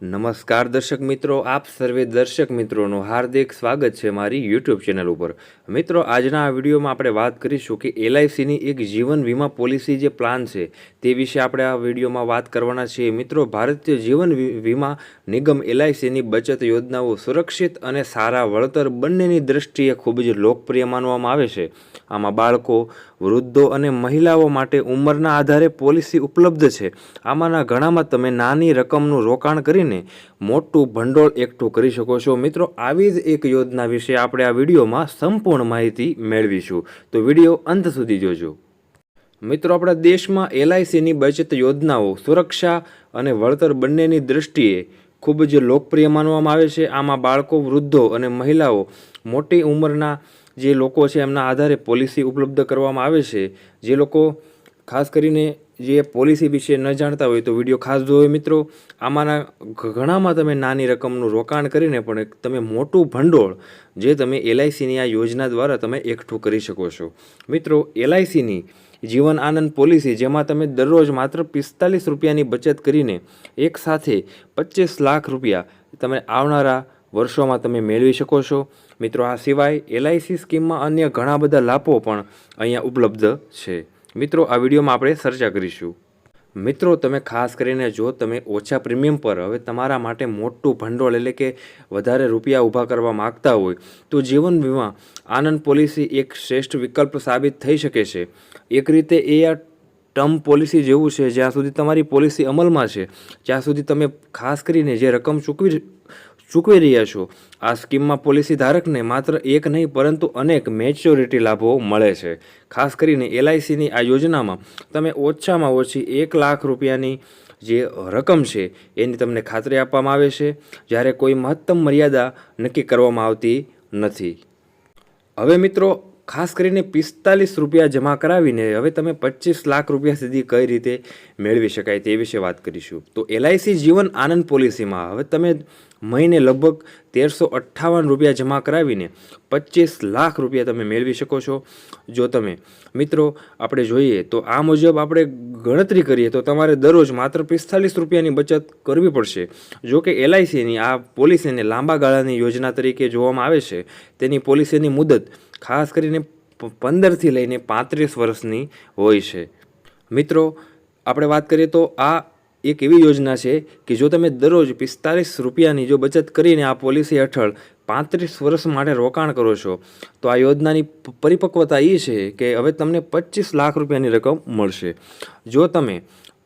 નમસ્કાર દર્શક મિત્રો, આપ સર્વે દર્શક મિત્રોનું હાર્દિક સ્વાગત છે મારી યુટ્યુબ ચેનલ ઉપર. મિત્રો, આજના આ વિડીયોમાં આપણે વાત કરીશું કે એલઆઈસીની એક જીવન વીમા પોલિસી જે પ્લાન છે, તે વિશે આપણે આ વિડીયોમાં વાત કરવાના છીએ. મિત્રો, ભારતીય જીવન વીમા નિગમ એલઆઈસીની બચત યોજનાઓ સુરક્ષિત અને સારા વળતર બંનેની દ્રષ્ટિએ ખૂબ જ લોકપ્રિય માનવામાં આવે છે. આમાં બાળકો, વૃદ્ધો અને મહિલાઓ માટે ઉંમરના આધારે પોલિસી ઉપલબ્ધ છે. આમાંના ઘણામાં તમે નાની રકમનું રોકાણ કરીને મોટું ભંડોળ એકઠું કરી શકો છો. મિત્રો, આવી જ એક યોજના વિશે આપણે આ વિડીયોમાં સંપૂર્ણ માહિતી મેળવીશું. તો વીડિયો અંત સુધી જોજો. મિત્રો, આપણા દેશમાં એલઆઈસીની બચત યોજનાઓ, સુરક્ષા અને વળતર બંનેની દૃષ્ટિએ ખૂબ જ લોકપ્રિય માનવામાં આવે છે. આમાં બાળકો, વૃદ્ધો અને મહિલાઓ મોટી ઉંમરના જે લોકો છે, એમના આધારે પોલિસી ઉપલબ્ધ કરવામાં આવે છે. જે લોકો ખાસ કરીને જે પોલિસી વિશે ન જાણતા હોય તો વીડિયો ખાસ જોયો મિત્રો. આમાંના ઘણામાં તમે નાની રકમનું રોકાણ કરીને પણ તમે મોટું ભંડોળ જે તમે એલઆઈસીની આ યોજના દ્વારા તમે એકઠું કરી શકો છો. મિત્રો, એલઆઈસીની જીવન આનંદ પોલિસી જેમાં તમે દરરોજ માત્ર પિસ્તાલીસ રૂપિયાની બચત કરીને એક સાથે પચીસ લાખ રૂપિયા તમે આવનારા વર્ષોમાં તમે મેળવી શકો છો. મિત્રો, આ સિવાય એલઆઈસી સ્કીમમાં અન્ય ઘણા બધા લાભો પણ અહીંયા ઉપલબ્ધ છે. મિત્રો, આ વિડીયોમાં આપણે ચર્ચા કરીશું. મિત્રો, તમે ખાસ કરીને જો તમે ઓછા પ્રીમિયમ પર હવે તમારા માટે મોટું ભંડોળ એટલે કે વધારે રૂપિયા ઊભા કરવા માગતા હોય, તો જીવન વીમા આનંદ પોલિસી એક શ્રેષ્ઠ વિકલ્પ સાબિત થઈ શકે છે. એક રીતે એ આ ટર્મ પોલિસી જેવું છે જ્યાં સુધી તમારી પોલિસી અમલમાં છે, જ્યાં સુધી તમે ખાસ કરીને જે રકમ ચૂકવી ચૂકવી રહ્યા છો. આ સ્કીમમાં પોલિસી ધારકને માત્ર એક નહીં, પરંતુ અનેક મેચ્યોરિટી લાભો મળે છે. ખાસ કરીને એલઆઈસીની આ યોજનામાં તમે ઓછામાં ઓછી એક લાખ રૂપિયાની જે રકમ છે, એની તમને ખાતરી આપવામાં આવે છે, જ્યારે કોઈ મહત્તમ મર્યાદા નક્કી કરવામાં આવતી નથી. હવે મિત્રો, ખાસ કરીને પિસ્તાલીસ રૂપિયા જમા કરાવીને હવે તમે પચીસ લાખ રૂપિયા સુધી કઈ રીતે મેળવી શકાય તે વિશે વાત કરીશું. તો એલઆઈસી જીવન આનંદ પોલિસીમાં. હવે તમે મહિને લગભગ તેરસો અઠ્ઠાવન રૂપિયા જમા કરાવીને પચીસ લાખ રૂપિયા તમે મેળવી શકો છો. જો તમે, મિત્રો, આપણે જોઈએ તો આ મુજબ આપણે ગણતરી કરીએ તો તમારે દરરોજ માત્ર પિસ્તાલીસ રૂપિયાની બચત કરવી પડશે. જો કે એલઆઈસીની આ પોલિસીને લાંબા ગાળાની યોજના તરીકે જોવામાં આવે છે. તેની પોલિસીની મુદત ખાસ કરીને પંદરથી લઈને પાંત્રીસ વર્ષની હોય છે. મિત્રો, આપણે વાત કરીએ તો આ એક એવી યોજના છે કે જો તમે દરરોજ પિસ્તાલીસ રૂપિયાની જો બચત કરીને આ પોલિસી હેઠળ પાંત્રીસ વર્ષ માટે રોકાણ કરો છો, તો આ યોજનાની પરિપક્વતા એ છે કે હવે તમને પચીસ લાખ રૂપિયાની રકમ મળશે. જો તમે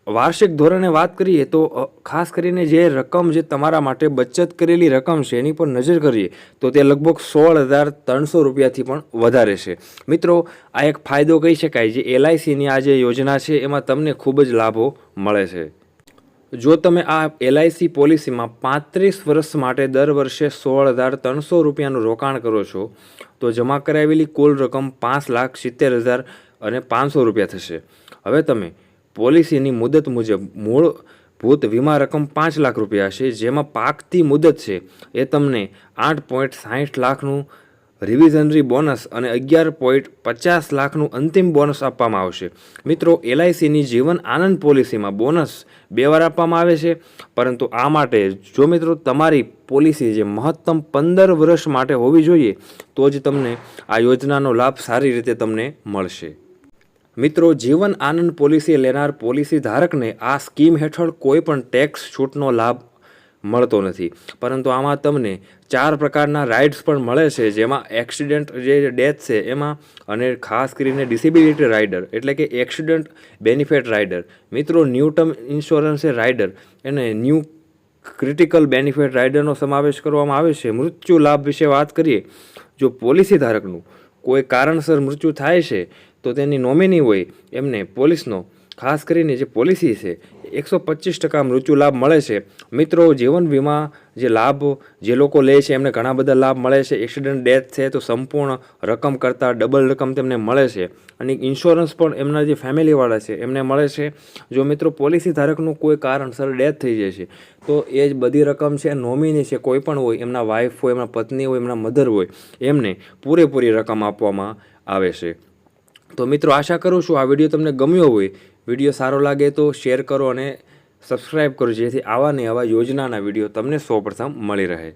વાર્ષિક ધોરણે વાત કરીએ તો ખાસ કરીને જે રકમ જે તમારા માટે બચત કરેલી રકમ છે, એની પર નજર કરીએ, તો તે લગભગ સોળ હજાર ત્રણસો રૂપિયાથી પણ વધારે છે. મિત્રો, આ એક ફાયદો કહી શકાય જે એલઆઈસીની આ જે યોજના છે, એમાં તમને ખૂબ જ લાભો મળે છે. જો તમે આ એલઆઈસી પોલિસીમાં પાંત્રીસ વર્ષ માટે દર વર્ષે સોળ હજાર ત્રણસો રૂપિયાનું રોકાણ કરો છો, તો જમા કરાવેલી કુલ રકમ પાંચ લાખ સિત્તેર હજાર અને પાંચસો રૂપિયા થશે. હવે તમે પોલિસીની મુદત મુજબ મૂળ ભૂત વીમા રકમ પાંચ લાખ રૂપિયા છે જેમાં પાકતી મુદત છે એ તમને આઠ પોઈન્ટ સાહીઠ લાખનું રિવિઝનરી બોનસ અને અગિયાર પોઈન્ટ પચાસ લાખનું અંતિમ બોનસ આપવામાં આવશે. મિત્રો, એલઆઈસીની જીવન આનંદ પોલિસીમાં બોનસ બે વાર આપવામાં આવે છે. પરંતુ આ માટે જો મિત્રો તમારી પોલિસી જે મહત્તમ પંદર વર્ષ માટે હોવી જોઈએ, તો જ તમને આ યોજનાનો લાભ સારી રીતે તમને મળશે. મિત્રો, જીવન આનંદ પોલિસી લેનાર પોલિસી ધારકને આ સ્કીમ હેઠળ કોઈ પણ ટેક્સ છૂટનો લાભ મળતો નથી. પરંતુ આમાં તમને ચાર પ્રકારના રાઇડ્સ પણ મળે છે, જેમાં એક્સિડન્ટ જે ડેથ છે, એમાં અને ખાસ કરીને ડિસેબિલિટી રાઇડર એટલે કે એક્સિડન્ટ બેનિફિટ રાઇડર મિત્રો ન્યૂ ટર્મ ઇન્સ્યોરન્સ એ રાઇડર એને ન્યૂ ક્રિટિકલ બેનિફિટ રાઇડરનો સમાવેશ કરવામાં આવે છે. મૃત્યુ લાભ વિશે વાત કરીએ, જો પોલિસી ધારકનું કોઈ કારણસર મૃત્યુ થાય છે, તો તેની નોમિની હોય એમને પોલીસનો ખાસ કરીને જે પોલિસી છે, એકસો પચીસ ટકા મૃત્યુ લાભ મળે છે. મિત્રો, જીવન વીમા જે લાભ જે લોકો લે છે, એમને ઘણા બધા લાભ મળે છે. એક્સિડન્ટ ડેથ છે, તો સંપૂર્ણ રકમ કરતાં ડબલ રકમ તેમને મળે છે. અને ઇન્સ્યોરન્સ પણ એમના જે ફેમિલીવાળા છે, એમને મળે છે. જો મિત્રો પોલિસી ધારકનું કોઈ કારણસર ડેથ થઈ જાય છે, તો એ જ બધી રકમ છે નોમિની છે, કોઈ પણ હોય, એમના વાઈફ હોય, એમના પત્ની હોય, એમના મધર હોય, એમને પૂરેપૂરી રકમ આપવામાં આવે છે. તો મિત્રો, આશા કરું છું આ વીડિયો તમને ગમ્યો હોય વીડિયો સારો લાગે તો શેર કરો અને સબસ્ક્રાઈબ કરો જેથી આવા ને આવા યોજનાના વીડિયો તમને સૌપ્રથમ મળી રહે.